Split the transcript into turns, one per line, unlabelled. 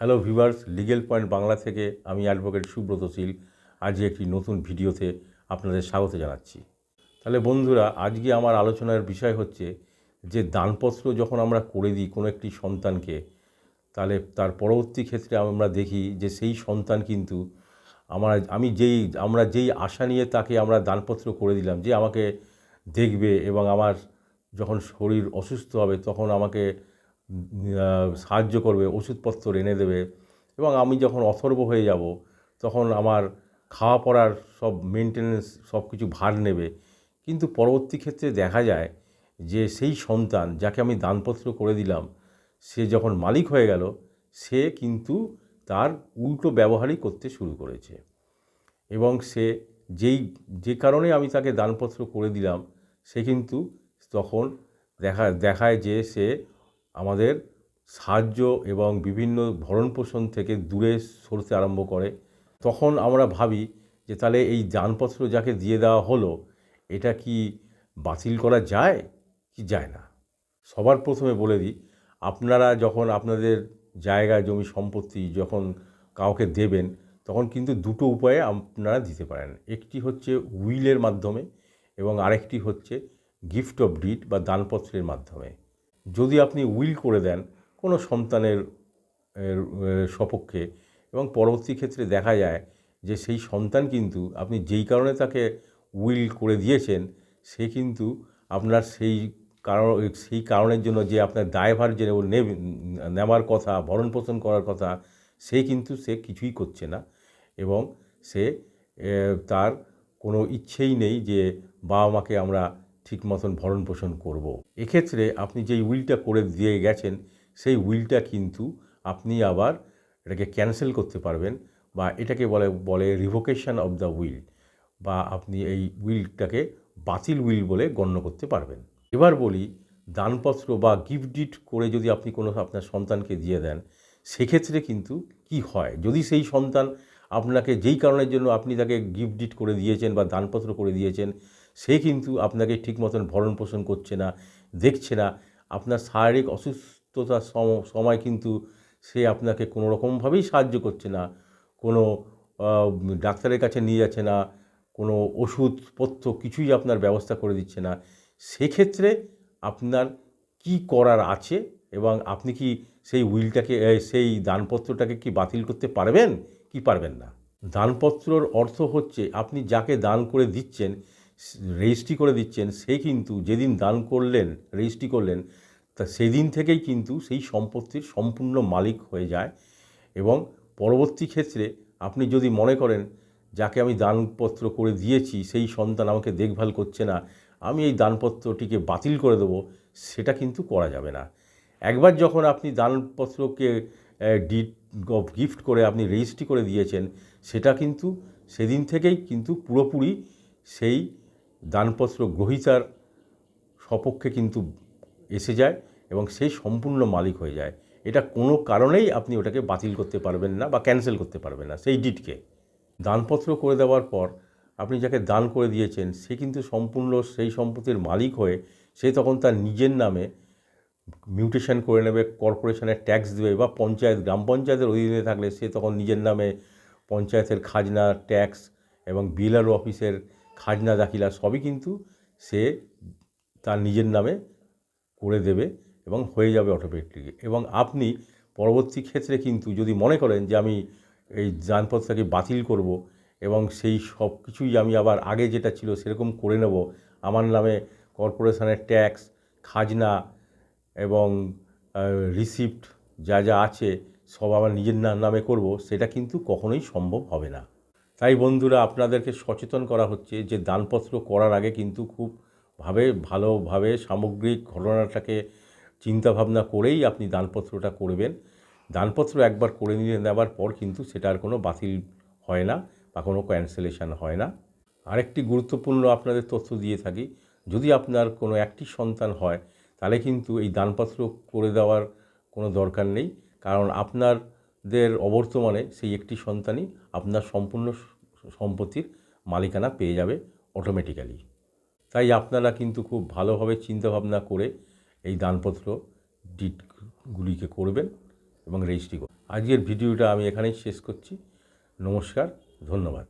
Hello viewers legal point Bangla থেকে আমি advocate Subrata শীল। আজকে একটি নতুন ভিডিওতে আপনাদের স্বাগত জানাচ্ছি। তাহলে বন্ধুরা, আজকে আমার আলোচনার বিষয় হচ্ছে যে দানপত্র যখন আমরা করে দিই কোনো একটি সন্তানকে, তাহলে তার পরবর্তী ক্ষেত্রে আমরা দেখি যে সেই সন্তান কিন্তু আমার, আমি যেই, আমরা যেই আশা নিয়ে তাকে আমরা দানপত্র করে দিলাম, যে আমাকে দেখবে এবং আমার যখন শরীর অসুস্থ হবে তখন আমাকে সাহায্য করবে, ওষুধপত্র এনে দেবে। এবং আমি যখন অথর্ব হয়ে যাব, তখন আমার খাওয়া পড়ার সব মেনটেনেন্স সব কিছু ভার নেবে। কিন্তু পরবর্তী ক্ষেত্রে দেখা যায় যে সেই সন্তান যাকে আমি দানপত্র করে দিলাম, সে যখন মালিক হয়ে গেল, সে কিন্তু তার উল্টো ব্যবহারই করতে শুরু করেছে। এবং সে যেই, যে কারণে আমি তাকে দানপত্র করে দিলাম, সে কিন্তু তখন দেখা, দেখায় যে সে আমাদের সাহায্য এবং বিভিন্ন ভরণপোষণ থেকে দূরে সরতে আরম্ভ করে। তখন আমরা ভাবি যে তাহলে এই দানপত্র যাকে দিয়ে দেওয়া হলো, এটা কি বাতিল করা যায় কি যায় না? সবার প্রথমে বলে দিই, আপনারা যখন আপনাদের জায়গা জমি সম্পত্তি যখন কাউকে দেবেন, তখন কিন্তু দুটো উপায়ে আপনারা দিতে পারেন। একটি হচ্ছে উইলের মাধ্যমে এবং আরেকটি হচ্ছে গিফট অফ ডিড বা দানপত্রের মাধ্যমে। যদি আপনি উইল করে দেন কোনো সন্তানের সপক্ষে এবং পরবর্তী ক্ষেত্রে দেখা যায় যে সেই সন্তান কিন্তু আপনি যেই কারণে তাকে উইল করে দিয়েছেন, সে কিন্তু আপনার সেই কারণ, সেই কারণের জন্য যে আপনার দায়ভার যে নেওয়ার কথা, ভরণ পোষণ করার কথা, সে কিন্তু সে কিছুই করছে না এবং সে তার কোনো ইচ্ছেই নেই যে বাবা মাকে আমরা ঠিক মতন ভরণ পোষণ করব। এক্ষেত্রে আপনি যেই উইলটা করে দিয়ে গেছেন, সেই উইলটা কিন্তু আপনি আবার এটাকে ক্যান্সেল করতে পারবেন বা এটাকে বলে বলে রিভোকেশন অফ দ্য উইল বা আপনি এই উইলটাকে বাতিল উইল বলে গণ্য করতে পারবেন এবার বলি, দানপত্র বা গিফট ডিট করে যদি আপনি কোনো আপনার সন্তানকে দিয়ে দেন, সেক্ষেত্রে কিন্তু কি হয় যদি সেই সন্তান আপনাকে যেই কারণের জন্য আপনি তাকে গিফট ডিট করে দিয়েছেন বা দানপত্র করে দিয়েছেন সে কিন্তু আপনাকে ঠিক মতন ভরণ পোষণ করছে না, দেখছে না। আপনার শারীরিক অসুস্থতার সম- সময় কিন্তু সে আপনাকে কোনো রকমভাবেই সাহায্য করছে না। কোনো ডাক্তারের কাছে নিয়ে যাচ্ছে না, কোনো ওষুধপত্র কিছুই আপনার ব্যবস্থা করে দিচ্ছে না। সেক্ষেত্রে আপনার কি করার আছে এবং আপনি কি সেই উইলটাকে সেই দানপত্রটাকে কি বাতিল করতে পারবেন? কি পারবেন না? দানপত্রর অর্থ হচ্ছে আপনি যাকে দান করে দিচ্ছেন রেজিস্ট্রি করে দিচ্ছেন, সে কিন্তু যেদিন দান করলেন, রেজিস্ট্রি করলেন, তা সেদিন থেকেই কিন্তু সেই সম্পত্তির সম্পূর্ণ মালিক হয়ে যায়। এবং পরবর্তী ক্ষেত্রে আপনি যদি মনে করেন, যাকে আমি দানপত্র করে দিয়েছি, সেই সন্তান আমাকে দেখভাল করছে না, আমি এই দানপত্রটিকে বাতিল করে দেবো, সেটা কিন্তু করা যাবে না। একবার যখন আপনি দানপত্রকে অফ গিফট করে আপনি রেজিস্ট্রি করে দিয়েছেন, সেটা কিন্তু সেদিন থেকেই কিন্তু পুরোপুরি সেই দানপত্র গ্রহীতার সপক্ষে কিন্তু এসে যায় এবং সেই সম্পূর্ণ মালিক হয়ে যায়। এটা কোনো কারণেই আপনি ওটাকে বাতিল করতে পারবেন না বা ক্যান্সেল করতে পারবেন না, সেই ডিটকে। দানপত্র করে দেওয়ার পর আপনি যাকে দান করে দিয়েছেন, সে কিন্তু সম্পূর্ণ সেই সম্পত্তির মালিক হয়ে সে তখন তার নিজের নামে মিউটেশন করে নেবে, কর্পোরেশনের ট্যাক্স দেবে বা পঞ্চায়েত, গ্রাম পঞ্চায়েতের অধীনে থাকলে সে তখন নিজের নামে পঞ্চায়েতের খাজনা, ট্যাক্স এবং বিএলআর অফিসের খাজনা দাখিলা সবই কিন্তু সে তার নিজের নামে করে দেবে এবং হয়ে যাবে অটোমেটিক এবং আপনি পরবর্তী ক্ষেত্রে কিন্তু যদি মনে করেন যে আমি এই যানপথটাকে বাতিল করব এবং সেই সব কিছুই আমি আবার আগে যেটা ছিল সেরকম করে নেব, আমার নামে কর্পোরেশনের ট্যাক্স, খাজনা এবং রিসিপ্ট যা যা আছে সব আমার নিজের নামে করব, সেটা কিন্তু কখনোই সম্ভব হবে না। তাই বন্ধুরা আপনাদেরকে সচেতন করা হচ্ছে যে দানপত্র করার আগে কিন্তু খুব ভাবে ভালোভাবে সামগ্রিক ঘটনাটাকে চিন্তাভাবনা করেই আপনি দানপত্রটা করবেন। দানপত্র একবার করে নিয়ে নেওয়ার পর কিন্তু সেটার কোনো বাতিল হয় না বা কোনো ক্যান্সেলেশন হয় না। আরেকটি গুরুত্বপূর্ণ আপনাদের তথ্য দিয়ে থাকি, যদি আপনার কোনো একটি সন্তান হয়, তাহলে কিন্তু এই দানপত্র করে দেওয়ার কোনো দরকার নেই। কারণ আপনাদের অবর্তমানে সেই একটি সন্তানই আপনার সম্পূর্ণ সম্পত্তির মালিকানা পেয়ে যাবে অটোমেটিক্যালি তাই আপনারা কিন্তু খুব ভালোভাবে চিন্তাভাবনা করে এই দানপত্র ডিটগুলিকে করবেন এবং রেজিস্ট্রি করবেন আজকের ভিডিওটা আমি এখানেই শেষ করছি। নমস্কার, ধন্যবাদ।